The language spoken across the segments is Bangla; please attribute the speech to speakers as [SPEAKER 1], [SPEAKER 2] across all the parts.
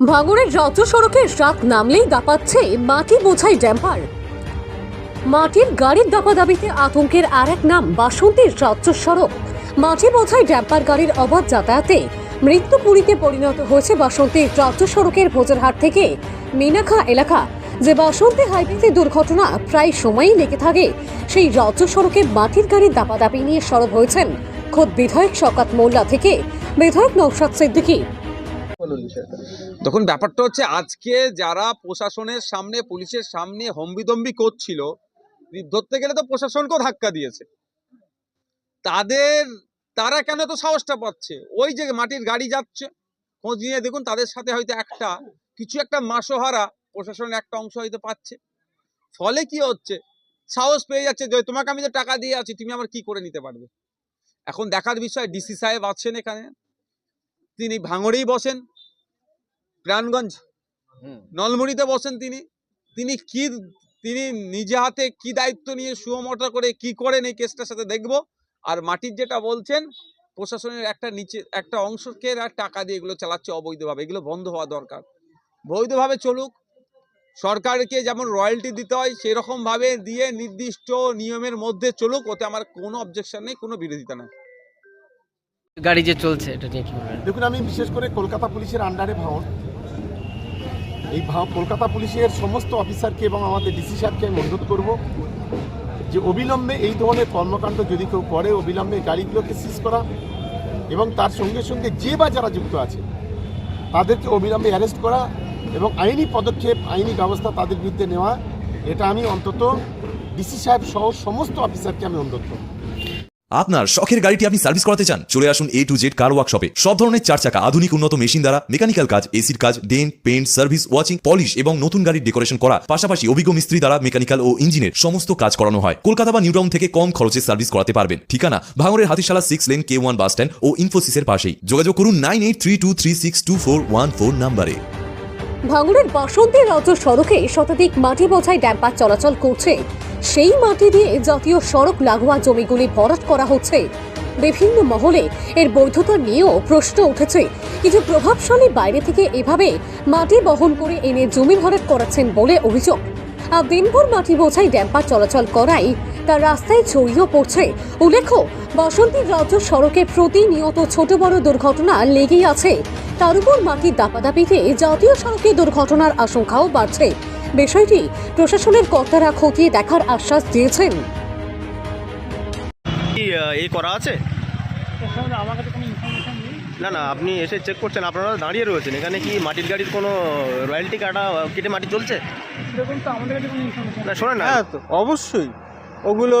[SPEAKER 1] ভাঙড়ের রাজ্য সড়কে রাত নামলেই দাপাচ্ছে মাটি বোঝাই ড্যাম্পার। মাটির গাড়ির দাপাদাবিতে আতঙ্কের আর এক নাম বাসন্তীর রাজ্য সড়ক। মাটি বোঝাই ড্যাম্পার গাড়ির অবাধ যাতায়াতে মৃত্যুপুরীতে পরিণত হয়েছে বাসন্তীর রাজ্য সড়কের ভোজেরহাট থেকে মিনাখা এলাকা। যে বাসন্তী হাইওয়েতে দুর্ঘটনা প্রায় সময়ই লেগে থাকে, সেই রাজ্য সড়কে মাটির গাড়ির দাপা দাপাদাপি নিয়ে সরব হয়েছেন খোদ বিধায়ক শকাত মোল্লা থেকে বিধায়ক নৌশাদ সিদ্দিকী।
[SPEAKER 2] তখন ব্যাপারটা হচ্ছে আজকে যারা প্রশাসনের সামনে, পুলিশের সামনে হম্বিদম্বি করছিল ধরতে গেলে তো প্রশাসনকেও ধাক্কা দিয়েছে। তাদের, তারা কেন তো সাহসটা পাচ্ছে? ওই যে মাটির গাড়ি যাচ্ছে, খোঁজ নিয়ে দেখুন তাদের সাথে হয়তো একটা, কিছু একটা মাসোহারা প্রশাসনের একটা অংশ হয়তো পাচ্ছে। ফলে কি হচ্ছে? সাহস পেয়ে যাচ্ছে যে তোমাকে আমি যে টাকা দিয়ে আছি, তুমি আমার কি করে নিতে পারবে? এখন দেখার বিষয় ডিসি সাহেব আছেন এখানে। তিনি ভাঙড়েই বসেন। প্রাণগঞ্জ। নলমুড়িতে বসেন তিনি। তিনি কি তিনি নিজে হাতে কি দায়িত্ব নিয়ে সুমোটা করে কি করেন এই কেসটার সাথে দেখব। আর মাটির যেটা বলছেন প্রশাসনের একটা নিচে একটা অংশকে টাকা দিয়ে এগুলো চালাচ্ছে অবৈধভাবে। এগুলো বন্ধ হওয়া দরকার। বৈধভাবে চলুক। সরকারকে যেমন রয়্যালটি দিতে হয় সেরকমভাবে দিয়ে নির্দিষ্ট নিয়মের মধ্যে চলুক। ওতে আমার কোনো অবজেকশন নেই কোনো বিরোধিতা নেই।
[SPEAKER 3] গাড়ি যে চলছে এটা নিয়ে কি
[SPEAKER 4] দেখুন আমি বিশেষ করে কলকাতা পুলিশের আন্ডারে ভাঙন এই কলকাতা পুলিশের সমস্ত অফিসারকে এবং আমাদের ডিসি সাহেবকে আমি অনুরোধ করব যে অবিলম্বে এই ধরনের কর্মকাণ্ড যদি কেউ করে, অবিলম্বে গাড়িগুলোকে সিজ করা এবং তার সঙ্গে সঙ্গে যে বা যারা যুক্ত আছে, তাদেরকে অবিলম্বে অ্যারেস্ট করা এবং আইনি পদক্ষেপ, আইনি ব্যবস্থা তাদের বিরুদ্ধে নেওয়া, এটা আমি অন্তত ডিসি সাহেব সহ সমস্ত অফিসারকে আমি অনুরোধ করব।
[SPEAKER 5] আপনার শখের গাড়িটি আপনি সার্ভিস করাতে চান, চলে আসুন এ টু জেড কার ওয়ার্কশপে সব ধরনের চার চাকা, আধুনিক উন্নত মেশিন দ্বারা মেকানিক্যাল কাজ এসির কাজ dent paint service washing polish এবং নতুন গাড়ির ডেকোরেশন করা। পাশাপাশি অভিজ্ঞ মিস্ত্রি দ্বারা মেকানিক্যাল ও ইঞ্জিনের সমস্ত কাজ করানো হয়। কলকাতা বা নিউটাউন থেকে কম খরচে সার্ভিস করাতে পারবেন। ঠিকানা ভাঙড়ের Hatishala six lane K one bus stand ও ইনফোসিসের পাশেই। যোগাযোগ করুন nine eight three two three six two four one four নাম্বারে
[SPEAKER 1] ভাঙড়ের বাসন্তী রাজ্য সড়কে শতাধিক মাটি বোঝাই ড্যাম্পার চলাচল করছে। সেই মাটি দিয়ে জাতীয় সড়ক লাগোয়া জমিগুলি ভরাট করা হচ্ছে। বিভিন্ন মহলে এর বৈধতা নিয়েও প্রশ্ন উঠেছে। কিছু প্রভাবশালী বাইরে থেকে এভাবে মাটি বহন করে এনে জমি ভরাট করাচ্ছেন বলে অভিযোগ। আর দিনভর মাটি বোঝাই ড্যাম্পার চলাচল করাই তার রাস্তায় ছড়িয়েও পড়ছে। উল্লেখ্য বাসন্তীর রাজ্য সড়কে প্রতিনিয়ত ছোট বড় দুর্ঘটনা লেগেই আছে। তার উপর মাটির দাপাদাপিতে জাতীয় সড়কে দুর্ঘটনার আশঙ্কাও বাড়ছে। বিষয়টি প্রশাসনের কর্তারা খতিয়ে দেখার আশ্বাস দিয়েছেন।
[SPEAKER 6] এই করা আছে? আমার কাছে না না আপনি এসে চেক করছেন আপনারা দাঁড়িয়ে রয়েছেন। এখানে কি মাটির গাড়ির কোনো রয়্যালটি কাটা কেটে মাটি চলছে? না শোনেন না।
[SPEAKER 7] হ্যাঁ তো অবশ্যই। ওগুলো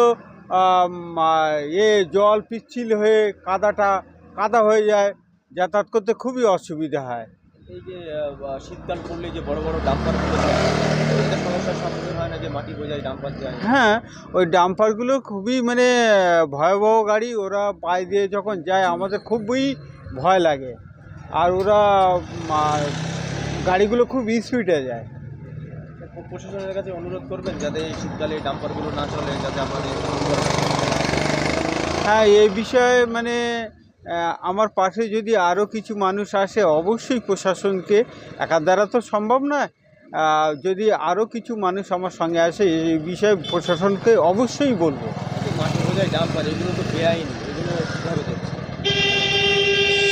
[SPEAKER 7] এ জল পিচ্ছিল হয়ে কাদাটা কাদা হয়ে যায় যাতায়াত করতে খুবই অসুবিধা হয়।
[SPEAKER 8] এই যে শীতকাল পড়লে যে বড় বড় ডাম্পার সমস্যার সম্মুখীন হয় না যে মাটি বোঝায় ডাম্পার যায়?
[SPEAKER 7] হ্যাঁ ওই ডাম্পারগুলো খুবই মানে ভয়াবহ গাড়ি ওরা পায়ে দিয়ে যখন যায় আমাদের খুবই ভয় লাগে। আর ওরা গাড়িগুলো খুব স্পিডে যায়।
[SPEAKER 8] প্রশাসনের কাছে অনুরোধ করবেন যাতে এই শীতকালে ডাম্পারগুলো না চলে যাতে আমাদের
[SPEAKER 7] হ্যাঁ। এই বিষয়ে মানে আমার পাশে যদি আরও কিছু মানুষ আসে অবশ্যই প্রশাসনকে। একার দ্বারা তো সম্ভব নয়। যদি আরও কিছু মানুষ আমার সঙ্গে আসে এই বিষয়ে প্রশাসনকে অবশ্যই বলব।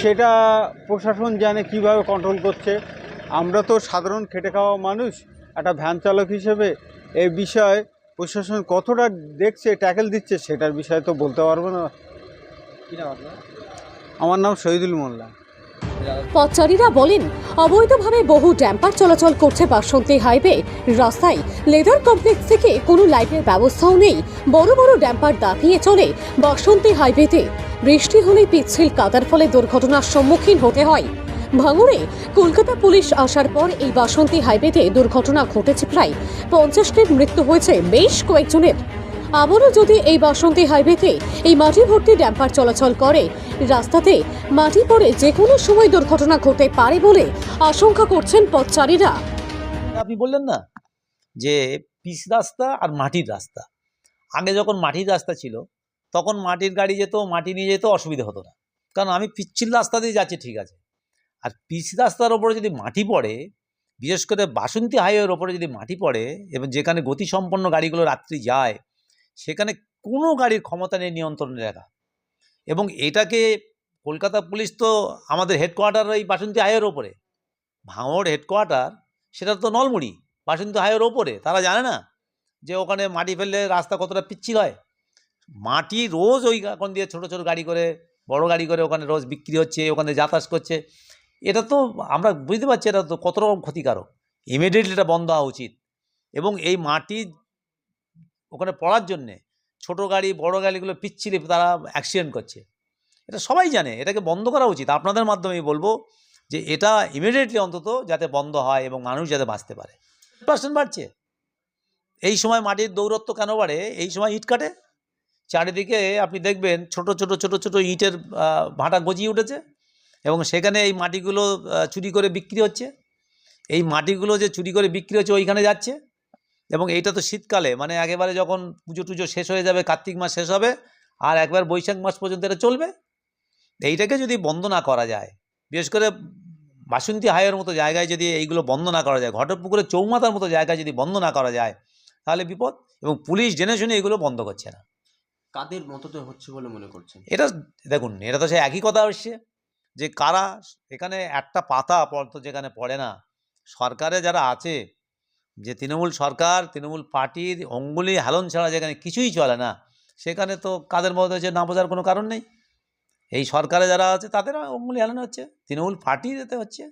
[SPEAKER 7] সেটা প্রশাসন জানে কীভাবে কন্ট্রোল করছে। আমরা তো সাধারণ খেটে খাওয়া মানুষ। একটা ভ্যান চালক হিসেবে এই বিষয়ে প্রশাসন কতটা দেখছে ট্যাকেল দিচ্ছে সেটার বিষয়ে তো বলতে পারব না। আমার নাম শহীদুল মোল্লা।
[SPEAKER 1] পথচারীরা বলেন অবৈধভাবে বহু ড্যাম্পার চলাচল করছে বাসন্তী হাইওয়ে। রাস্তায় লেদার কমপ্লেক্স থেকে কোনো লাইটের ব্যবস্থাও নেই। বড় বড় ড্যাম্পার দাপিয়ে চলে বাসন্তী হাইওয়েতে। বৃষ্টি হলেই পিচ্ছিল কাদার ফলে দুর্ঘটনার সম্মুখীন হতে হয়। ভাঙড়ে কলকাতা পুলিশ আসার পর এই বাসন্তী হাইওয়েতে দুর্ঘটনা ঘটেছে প্রায় পঞ্চাশটির মৃত্যু হয়েছে বেশ কয়েকজনের। আবারও যদি এই বাসন্তী হাইওয়েতে এই মাটি ভর্তি ড্যাম্পার চলাচল করে, রাস্তাতে মাটি পড়ে যে কোনো সময় দুর্ঘটনা ঘটতে পারে বলে আশঙ্কা করছেন পথচারীরা।
[SPEAKER 9] আপনি বললেন না যে পিচ রাস্তা আর মাটির রাস্তা। আগে যখন মাটির রাস্তা ছিল, তখন মাটির গাড়ি যেত, মাটি নিয়ে যেত, অসুবিধা হতো না। কারণ আমি পিচ্ছিল রাস্তা দিয়ে যাচ্ছি, ঠিক আছে। আর পিচ রাস্তার ওপরে যদি মাটি পড়ে, বিশেষ করে বাসন্তী হাইওয়ের ওপরে যদি মাটি পড়ে এবং যেখানে গতিসম্পন্ন গাড়িগুলো রাত্রি যায়, সেখানে কোনো গাড়ির ক্ষমতা নেই নিয়ন্ত্রণে রাখা। এবং এটাকে কলকাতা পুলিশ তো আমাদের হেডকোয়ার্টার এই বাসন্তী হাইওয়ের ওপরে। ভাঙড় হেডকোয়ার্টার সেটা তো নলমুড়ি, বাসন্তী হাইওয়ের ওপরে। তারা জানে না যে ওখানে মাটি ফেললে রাস্তা কতটা পিচ্ছিল হয়। মাটি রোজ ওই এখন দিয়ে ছোট ছোট গাড়ি করে, বড় গাড়ি করে ওখানে রোজ বিক্রি হচ্ছে, ওখানে যাতায়াত করছে। এটা তো আমরা বুঝতে পারছি এটা তো কত রকম ক্ষতিকারক। ইমিডিয়েটলি এটা বন্ধ হওয়া উচিত। এবং এই মাটি ওখানে পড়ার জন্যে ছোট গাড়ি, বড় গাড়িগুলো পিচ্ছিলে তারা অ্যাক্সিডেন্ট করছে। এটা সবাই জানে, এটাকে বন্ধ করা উচিত। আপনাদের মাধ্যমেই বলব যে এটা ইমিডিয়েটলি অন্তত যাতে বন্ধ হয় এবং মানুষ যাতে বাঁচতে পারে। পার্সেন্ট বাড়ছে। এই সময় মাটির দৌরত্ব কেন বাড়ে? এই সময় ইট কাটে। চারিদিকে আপনি দেখবেন ছোট ছোট ছোট ছোট ইটের ভাটা গজিয়ে উঠেছে। এবং সেখানে এই মাটিগুলো চুরি করে বিক্রি হচ্ছে। এই মাটিগুলো যে চুরি করে বিক্রি হচ্ছে ওইখানে যাচ্ছে। এবং এইটা তো শীতকালে মানে একেবারে যখন পুজো টুজো শেষ হয়ে যাবে কার্তিক মাস শেষ হবে আর একবার বৈশাখ মাস পর্যন্ত এটা চলবে এইটাকে যদি বন্ধ না করা যায় বিশেষ করে বাসন্তী হাইয়ের মতো জায়গায় যদি এইগুলো বন্ধ না করা যায় ঘটকপুকুরের চৌমাতার মতো জায়গায় যদি বন্ধ না করা যায় তাহলে বিপদ। এবং পুলিশ জেনে শুনে এগুলো বন্ধ করছে না।
[SPEAKER 8] কাদের মততে হচ্ছে বলে মনে করছেন?
[SPEAKER 9] এটা দেখুন এটা তো সে একই কথা আসছে। যে কারা এখানে একটা পাতা পর্যন্ত যেখানে পড়ে না, সরকারে যারা আছে, যে তৃণমূল সরকার, তৃণমূল পার্টির অঙ্গুলি হেলন ছাড়া যেখানে কিছুই চলে না, সেখানে তো কাদের মধ্যে হচ্ছে না বোঝার কোনো কারণ নেই। এই সরকারে যারা আছে, তাদের অঙ্গুলি হেলন হচ্ছে, তৃণমূল পার্টিতে হচ্ছে।